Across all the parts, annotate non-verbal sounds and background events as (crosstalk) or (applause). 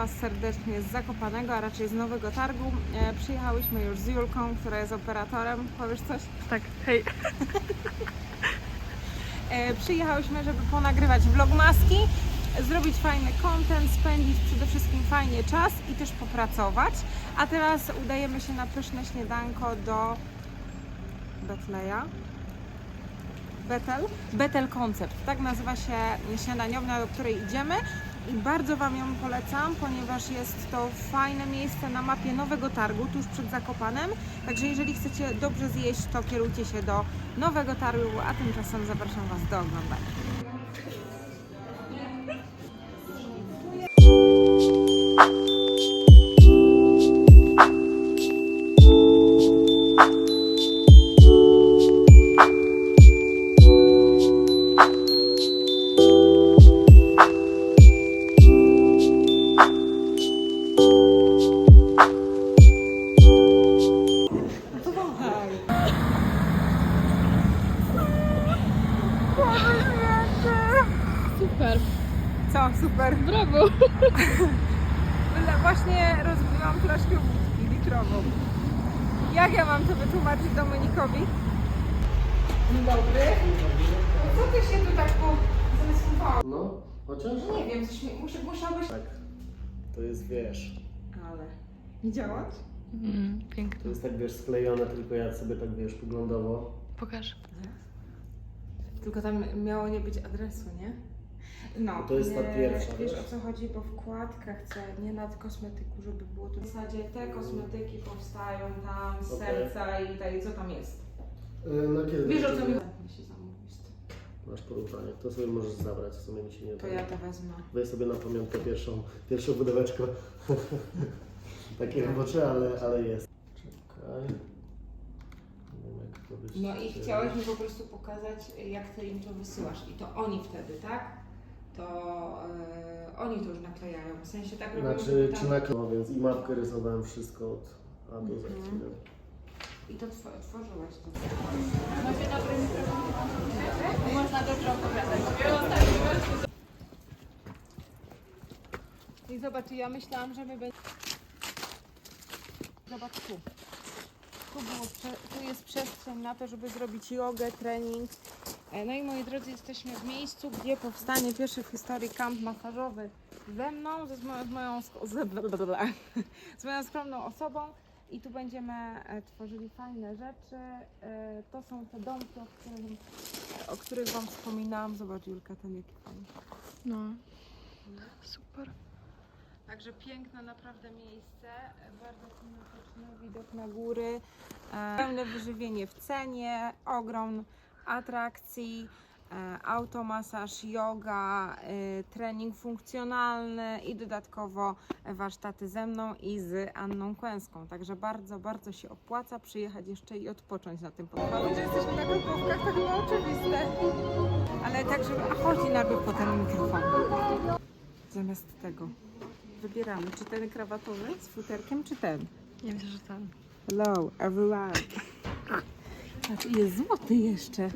Was serdecznie z Zakopanego, a raczej z Nowego Targu. E, przyjechałyśmy już z Julką, która jest operatorem. Powiesz coś? Tak, hej. E, przyjechałyśmy, żeby ponagrywać vlogmaski, zrobić fajny content, spędzić przede wszystkim fajnie czas i też popracować. A teraz udajemy się na pyszne śniadanko do Betleja. Betel? Betel Concept. Tak nazywa się śniadaniownia, do której idziemy. I bardzo Wam ją polecam, ponieważ jest to fajne miejsce na mapie Nowego Targu, tuż przed Zakopanem. Także jeżeli chcecie dobrze zjeść, to kierujcie się do Nowego Targu, a tymczasem zapraszam Was do oglądania. Super, Co? Super. brawo. Byle właśnie rozbiłam flaszkę wódki litrową. Jak ja mam to wytłumaczyć Dominikowi? Dzień dobry. Co ty się tu tak po... zasuwało? No, chociaż? Nie wiem, coś mi... Muszę, musiałbyś... Tak, to jest, wiesz, Ale... Nie działać? Mm, to piękne. jest tak, wiesz, sklejone, tylko ja sobie tak, wiesz, poglądowo. Pokaż. Tylko tam miało nie być adresu, nie? No, To jest ta pierwsza, Wiesz o co chodzi, bo wkładka chcę nie nad kosmetyku, żeby było to w zasadzie te kosmetyki powstają tam, z Okej. serca i tak, co tam jest. Yy, no kiedy Wiesz o to co mi chodzi? Masz porównanie, to sobie możesz zabrać, w sumie mi się nie To ja to wezmę. Weź sobie na pamiątkę pierwszą, pierwszą pudełeczko. (laughs) Takie robocze, ale, ale jest. Czekaj. Nie wiem jak to być. No i chciałeś mi po prostu pokazać, jak ty im to wysyłasz. I to oni wtedy, tak? To e, oni to już naklejają. W sensie tak robią, Znaczy, żeby tam... czy na no, więc i mapkę rysowałem wszystko od A do Z. Mhm. nie? I to tw- tworzyłeś to. Można dobrze opowiadać. I zobacz, ja myślałam, że my będziemy... Zobacz tu. Tu, było tu jest przestrzeń na to, żeby zrobić jogę, trening. E, No i moi drodzy, jesteśmy w miejscu, gdzie powstanie pierwszy w historii kamp masażowy ze mną, ze, z moją, z, moją, (laughs) z, moją skromną osobą. I tu będziemy e, tworzyli fajne rzeczy. E, To są te domki, o których, o których Wam wspominałam. Zobacz Julka, ten jaki fajny. No. Super. Także piękne naprawdę miejsce, bardzo klimatyczne, widok na góry, e, pełne wyżywienie w cenie, ogrom atrakcji, e, automasaż, yoga, e, trening funkcjonalny i dodatkowo warsztaty ze mną i z Anną Kłęską. Także bardzo, bardzo się opłaca przyjechać jeszcze i odpocząć na tym podwórku. że jesteśmy na grupówkach, to chyba oczywiste. Ale także, a chodzi najpierw po ten mikrofon. Zamiast tego. Wybieramy, czy ten krawatowy z futerkiem, czy ten. Nie myślę, że ten. Hello, everyone. Znaczy, jest złoty jeszcze.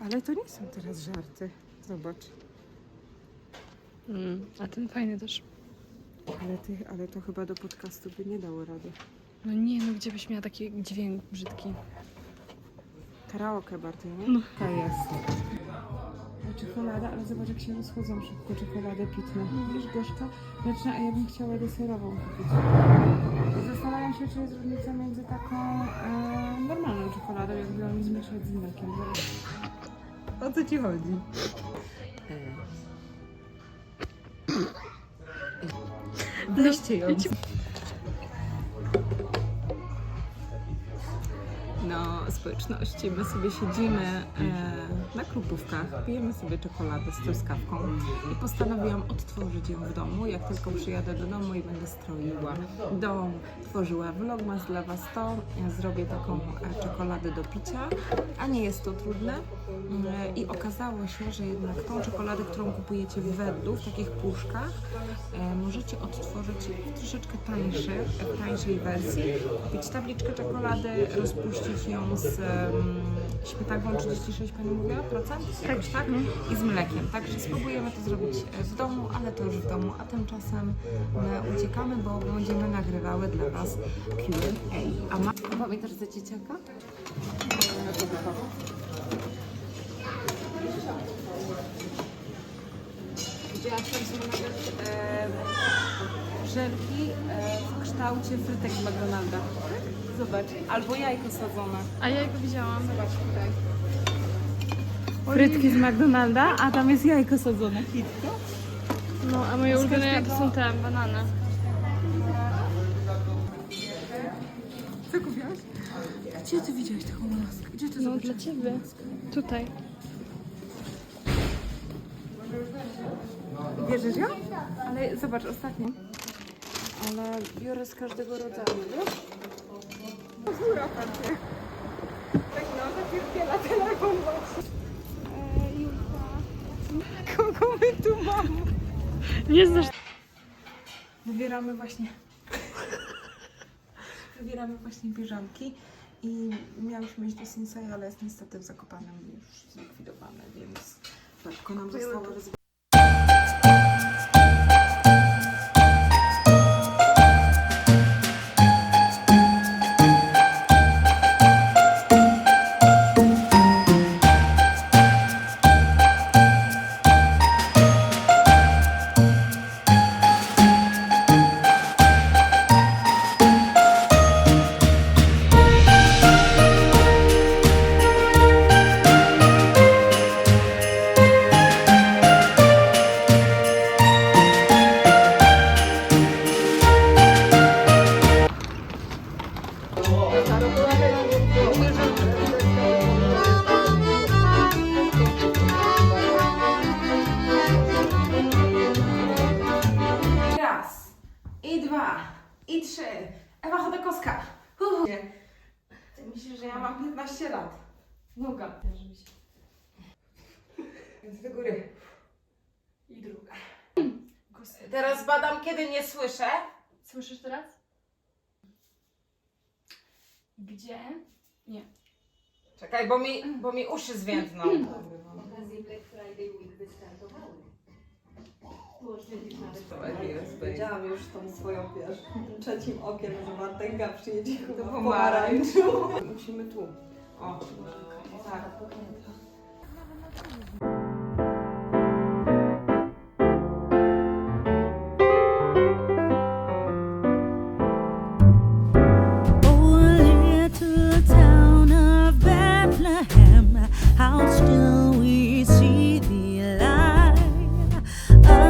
Ale to nie są teraz żarty. Zobacz. Mm, a ten fajny też. Ale, ty, ale to chyba do podcastu by nie dało rady. No nie, no gdzie byś miała taki dźwięk brzydki. Karaoke bardziej, nie? No. To jest. Czekolada, ale zobacz jak się rozchodzą szybko czekoladę pitną. Wiesz, gorzka? Znaczy, a ja bym chciała deserową kupić. Zastanawiam się, czy jest różnica między taką e, normalną czekoladą, jakby ją zmieszać z mlekiem. O co ci chodzi? Weźcie ją. No, społeczności. My sobie siedzimy e, na krupówkach, pijemy sobie czekoladę z truskawką i postanowiłam odtworzyć ją w domu. Jak tylko przyjadę do domu i będę stroiła dom, tworzyła vlogmas dla Was, to ja zrobię taką e, czekoladę do picia, a nie jest to trudne. E, I okazało się, że jednak tą czekoladę, którą kupujecie w Wedlu, w takich puszkach, e, możecie odtworzyć w troszeczkę tańszych, w tańszej wersji. Kupić tabliczkę czekolady, rozpuścić ją z um, śmietaną 36 pani mówiła procent? Jakoś tak? I z mlekiem. Także spróbujemy to zrobić e, w domu, ale to już w domu. A tymczasem my uciekamy, bo będziemy nagrywały dla Was Q&A. A ma... Pamiętasz za dzieciaka? Są nawet e, żelki e, w kształcie frytek McDonalda. Zobacz. Albo jajko sadzone. A ja go widziałam. Zobacz tutaj. Frytki z McDonalda, a tam jest jajko sadzone. Kitko. No, a moje ulubione to są te banany. Co kupiłaś? Gdzie ty widziałeś taką laskę? Gdzie ty No, zobaczyłaś dla ciebie. taką laskę? Tutaj. Bierzesz ją? Ale zobacz, ostatnio. Ale biorę z każdego rodzaju, wiesz? Góra patrzę. Tak no, zapierdziela telefon właśnie. Eee, Julka. Kogo my tu mamy? Nie znasz. Wybieramy właśnie. (laughs) Wybieramy właśnie piżamki i miałyśmy iść do Sinsei, ale jest niestety w Zakopanem już zlikwidowane, więc lekko nam zostało rozwiązane. Dwa, i trzy. Ewa Chodakowska. Uh. Ty myślisz, że ja mam 15 lat? Noga. Więc do góry. I druga. Teraz badam, kiedy nie słyszę. Słyszysz teraz? Gdzie? Czekaj, bo mi, bo mi uszy zwiędną. Wiedziałam już tą swoją, wiesz, (laughs) trzecim okiem, że Martenka przyjedzie pomarańcz. pomarańczu. Musimy tu. O, tak.